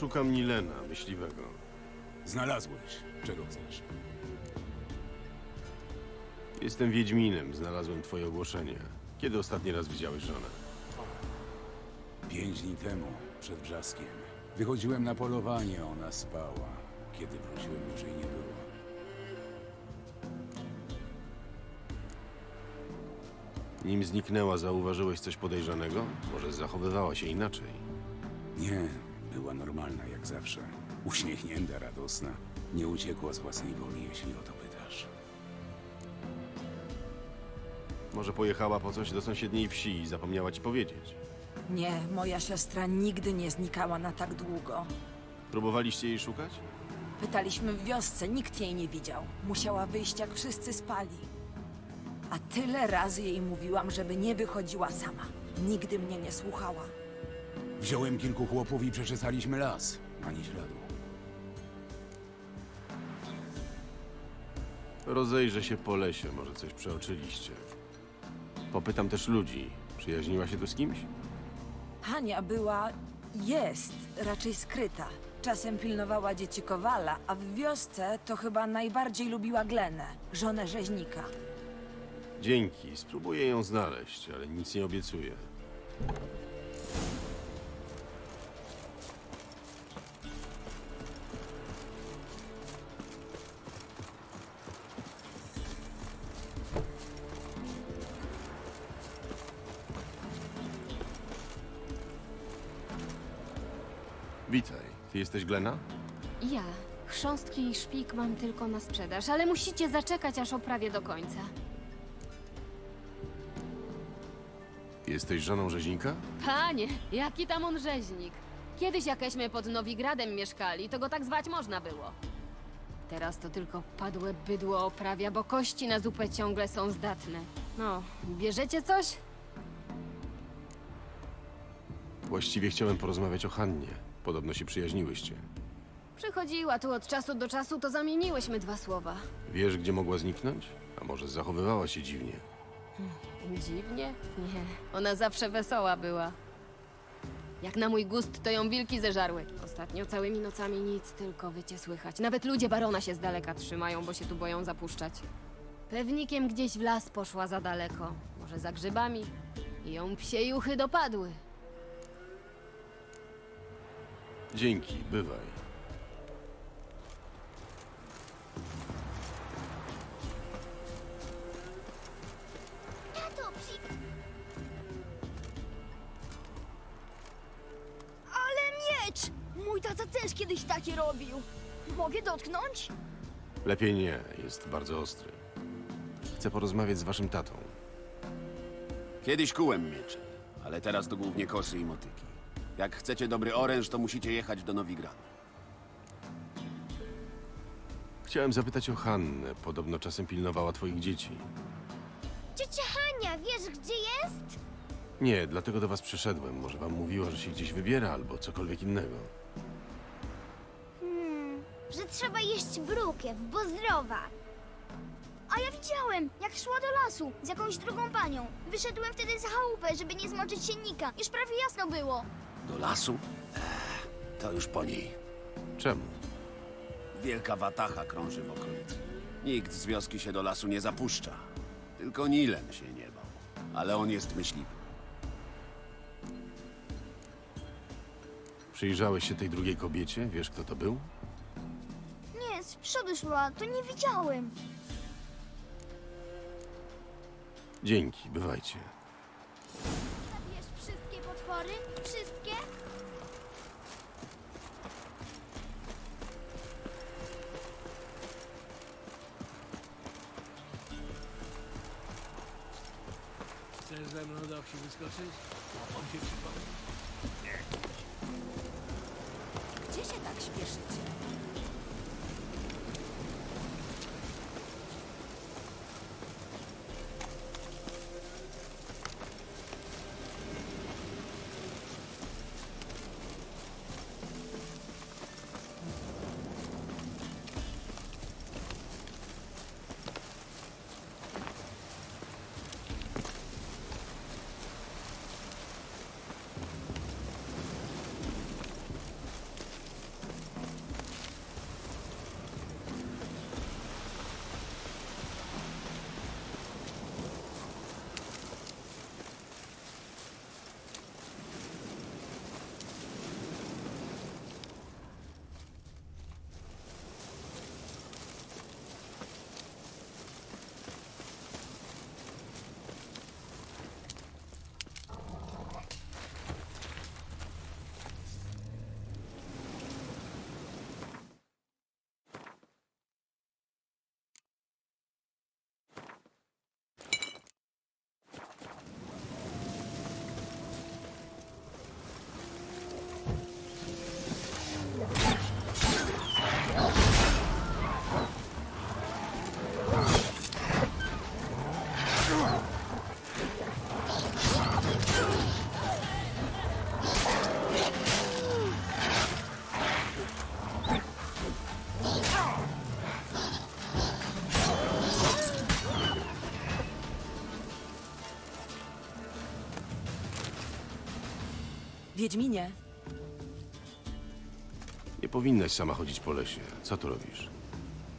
Szukam Nilena, myśliwego. Znalazłeś. Czego chcesz? Jestem Wiedźminem, znalazłem twoje ogłoszenie. Kiedy ostatni raz widziałeś żonę? Pięć dni temu, przed brzaskiem. Wychodziłem na polowanie, ona spała. Kiedy wróciłem, już jej nie było. Nim zniknęła, zauważyłeś coś podejrzanego? Może zachowywała się inaczej? Nie, była normalna jak zawsze. Uśmiechnięta, radosna. Nie uciekła z własnej woli, jeśli o to pytasz. Może pojechała po coś do sąsiedniej wsi i zapomniała ci powiedzieć? Nie, moja siostra nigdy nie znikała na tak długo. Próbowaliście jej szukać? Pytaliśmy w wiosce, nikt jej nie widział. Musiała wyjść, jak wszyscy spali. A tyle razy jej mówiłam, żeby nie wychodziła sama. Nigdy mnie nie słuchała. Wziąłem kilku chłopów i przeczesaliśmy las. Ani śladu. Rozejrzę się po lesie, może coś przeoczyliście. Popytam też ludzi. Przyjaźniła się tu z kimś? Hania była... jest raczej skryta. Czasem pilnowała dzieci Kowala, a w wiosce to chyba najbardziej lubiła Glenę, żonę rzeźnika. Dzięki, spróbuję ją znaleźć, ale nic nie obiecuję. Witaj, ty jesteś Glena? Ja. Chrząstki i szpik mam tylko na sprzedaż, ale musicie zaczekać, aż oprawię do końca. Jesteś żoną rzeźnika? Panie, jaki tam on rzeźnik. Kiedyś jakeśmy pod Nowigradem mieszkali, to go tak zwać można było. Teraz to tylko padłe bydło oprawia, bo kości na zupę ciągle są zdatne. No, bierzecie coś? Właściwie chciałem porozmawiać o Hannie. Podobno się przyjaźniłyście. Przychodziła tu od czasu do czasu, to zamieniłyśmy dwa słowa. Wiesz, gdzie mogła zniknąć? A może zachowywała się dziwnie? Dziwnie? Nie, ona zawsze wesoła była. Jak na mój gust, to ją wilki zeżarły. Ostatnio całymi nocami nic, tylko wycie słychać. Nawet ludzie barona się z daleka trzymają, bo się tu boją zapuszczać. Pewnikiem gdzieś w las poszła za daleko. Może za grzybami. I ją psie juchy dopadły. Dzięki, bywaj. Tato, psi... Ale miecz! Mój tata też kiedyś takie robił. Mogę dotknąć? Lepiej nie, jest bardzo ostry. Chcę porozmawiać z waszym tatą. Kiedyś kułem miecze, ale teraz to głównie kosy i motyki. Jak chcecie dobry oręż, to musicie jechać do Nowigradu. Chciałem zapytać o Hannę. Podobno czasem pilnowała twoich dzieci. Ciocia Hania, wiesz gdzie jest? Nie, dlatego do was przyszedłem. Może wam mówiła, że się gdzieś wybiera albo cokolwiek innego. Że trzeba jeść brukiew, bo zdrowa. A ja widziałem, jak szła do lasu z jakąś drugą panią. Wyszedłem wtedy za chałupę, żeby nie zmoczyć siennika. Już prawie jasno było. Do lasu? Ech, to już po niej. Czemu? Wielka watacha krąży w okolicy. Nikt z wioski się do lasu nie zapuszcza. Tylko Nilen się nie bał. Ale on jest myśliwy. Przyjrzałeś się tej drugiej kobiecie? Wiesz, kto to był? Nie, z przodu szła, to nie widziałem. Dzięki, bywajcie. Zabierz wszystkie potwory? Chcesz ze mną do wsi wyskoczyć? On się przypomni. Wiedźminie, Nie powinnaś sama chodzić po lesie. Co tu robisz?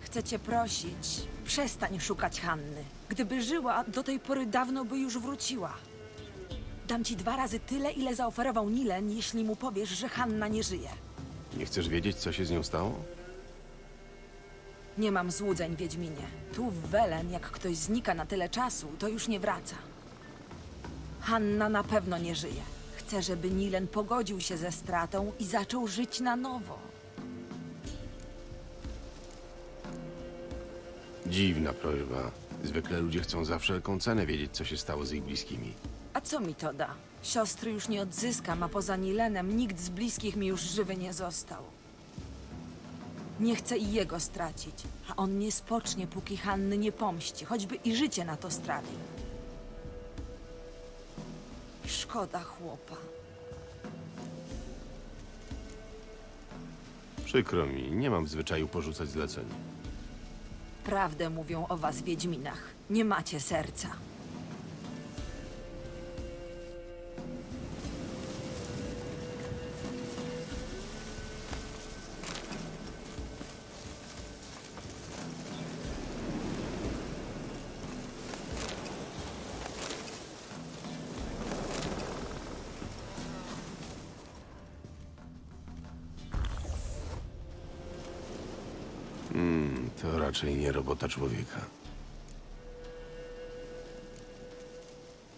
chcę cię prosić, przestań szukać Hanny. Gdyby żyła, do tej pory dawno by już wróciła. Dam ci dwa razy tyle, ile zaoferował Nilen, jeśli mu powiesz, że Hanna nie żyje. Nie chcesz wiedzieć, co się z nią stało? Nie mam złudzeń, Wiedźminie. Tu w Welen, jak ktoś znika na tyle czasu, to już nie wraca. Hanna na pewno nie żyje. Chcę, żeby Nilen pogodził się ze stratą i zaczął żyć na nowo. Dziwna prośba. Zwykle ludzie chcą za wszelką cenę wiedzieć, co się stało z ich bliskimi. A co mi to da? Siostry już nie odzyskam, a poza Nilenem nikt z bliskich mi już żywy nie został. Nie chcę i jego stracić, a on nie spocznie, póki Hanny nie pomści, choćby i życie na to strawił. Szkoda chłopa. Przykro mi, nie mam w zwyczaju porzucać zleceń. Prawdę mówią o was, Wiedźminach. Nie macie serca. Raczej nie robota człowieka.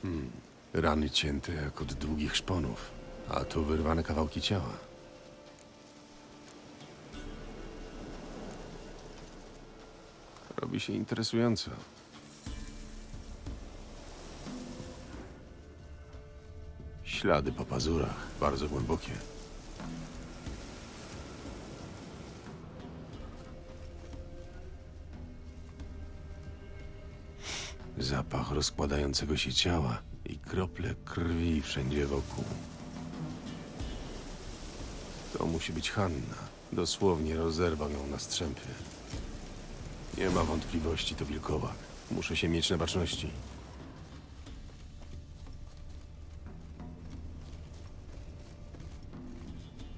Hmm. Rany cięte jak od długich szponów, a tu wyrwane kawałki ciała. Robi się interesująco. Ślady po pazurach, bardzo głębokie. Zapach rozkładającego się ciała i krople krwi wszędzie wokół. To musi być Hanna. Dosłownie rozerwał ją na strzępy. Nie ma wątpliwości, to wilkowak. Muszę się mieć na baczności.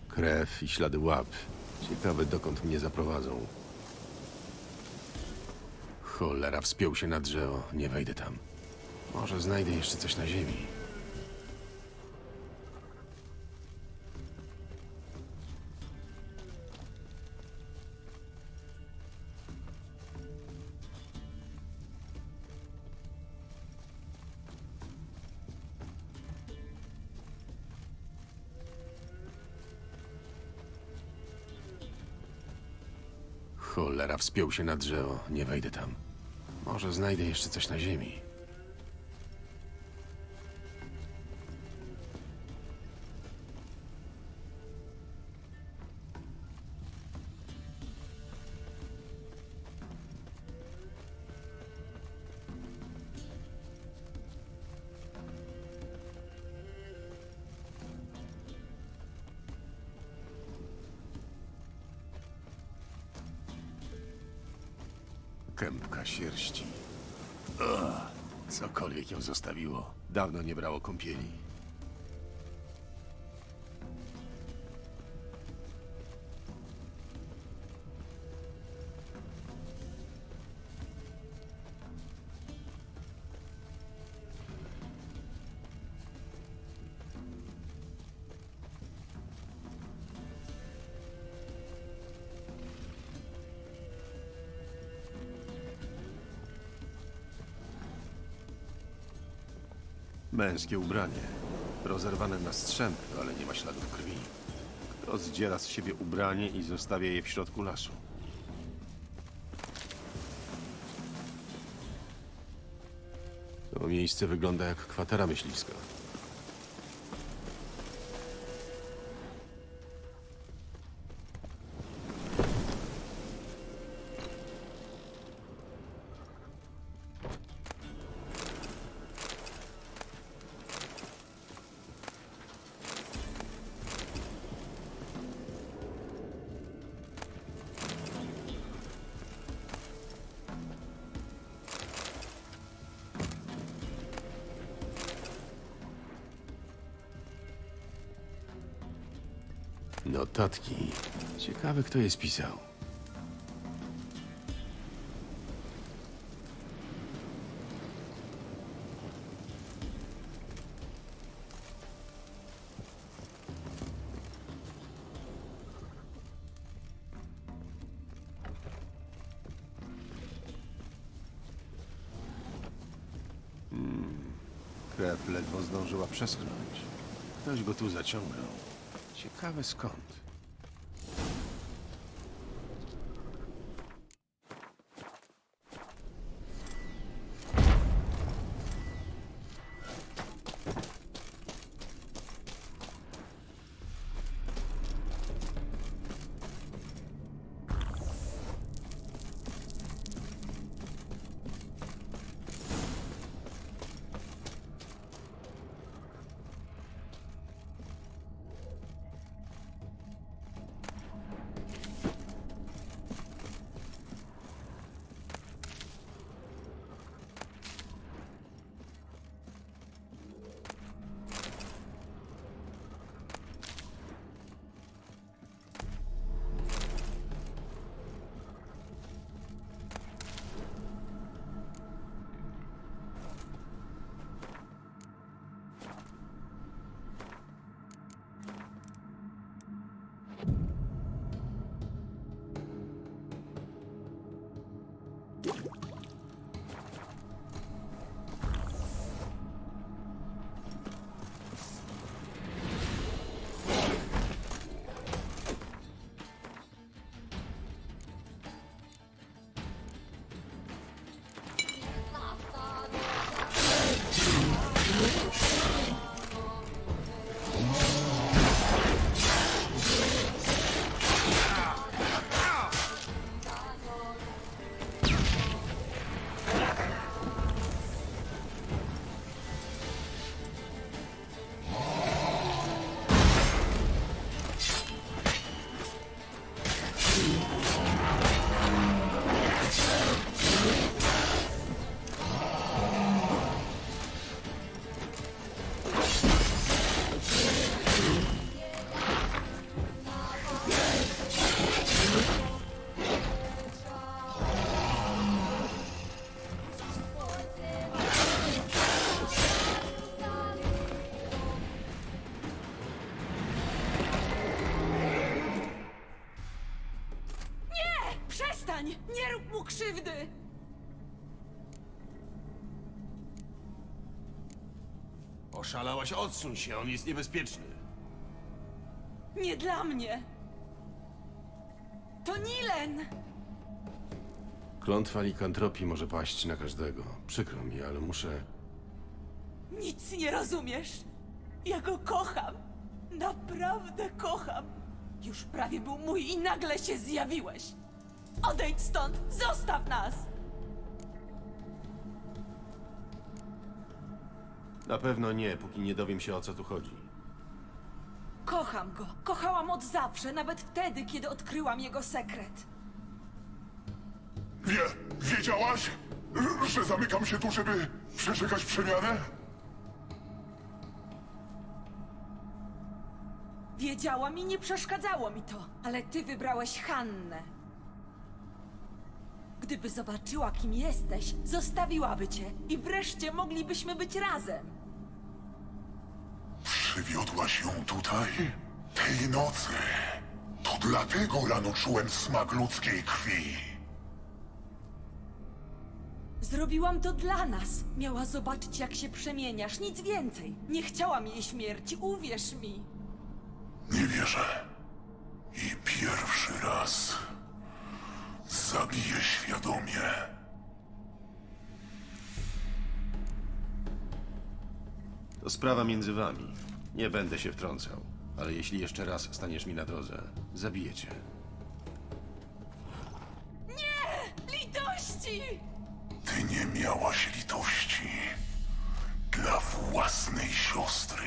Krew i ślady łap. Ciekawe, dokąd mnie zaprowadzą. Cholera, wspiął się na drzewo. Nie wejdę tam. Może znajdę jeszcze coś na ziemi. Cholera, wspiął się na drzewo. Nie wejdę tam. Może znajdę jeszcze coś na ziemi. Kępka sierści. Ugh, cokolwiek ją zostawiło. Dawno nie brało kąpieli. Męskie ubranie. Rozerwane na strzępy, ale nie ma śladów krwi. Kto zdziera z siebie ubranie i zostawia je w środku lasu? To miejsce wygląda jak kwatera myśliwska. Notatki. Ciekawe, kto je spisał. Krew ledwo zdążyła przeschnąć. Ktoś go tu zaciągnął. Ciekawe skąd. Oszalałaś, odsuń się, on jest niebezpieczny. Nie dla mnie! To Nilen! Klątwa likantropii może paść na każdego. Przykro mi, ale muszę... Nic nie rozumiesz! Ja go kocham! Naprawdę kocham! Już prawie był mój i nagle się zjawiłeś! Odejdź stąd! Zostaw nas! Na pewno nie, póki nie dowiem się o co tu chodzi. Kocham go! Kochałam od zawsze, nawet wtedy, kiedy odkryłam jego sekret. Wie, wiedziałaś, że- zamykam się tu, żeby przeczekać przemianę? Wiedziałam i nie przeszkadzało mi to, ale ty wybrałeś Hannę. Gdyby zobaczyła, kim jesteś, zostawiłaby cię i wreszcie moglibyśmy być razem. Przywiodłaś ją tutaj? Tej nocy. To dlatego rano czułem smak ludzkiej krwi. Zrobiłam to dla nas. Miała zobaczyć, jak się przemieniasz, nic więcej. Nie chciałam jej śmierci, uwierz mi. Nie wierzę. I pierwszy raz zabiję świadomie. To sprawa między wami. Nie będę się wtrącał. Ale jeśli jeszcze raz staniesz mi na drodze, zabiję cię. Litości! Ty nie miałaś litości dla własnej siostry.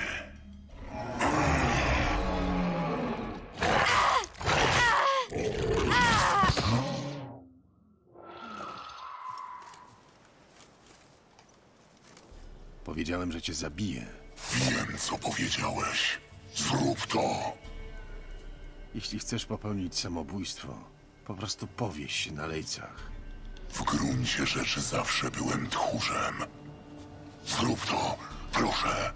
Powiedziałem, że cię zabiję. Wiem, co powiedziałeś. Zrób to. Jeśli chcesz popełnić samobójstwo, po prostu powieś się na lejcach. W gruncie rzeczy zawsze byłem tchórzem. Zrób to, proszę.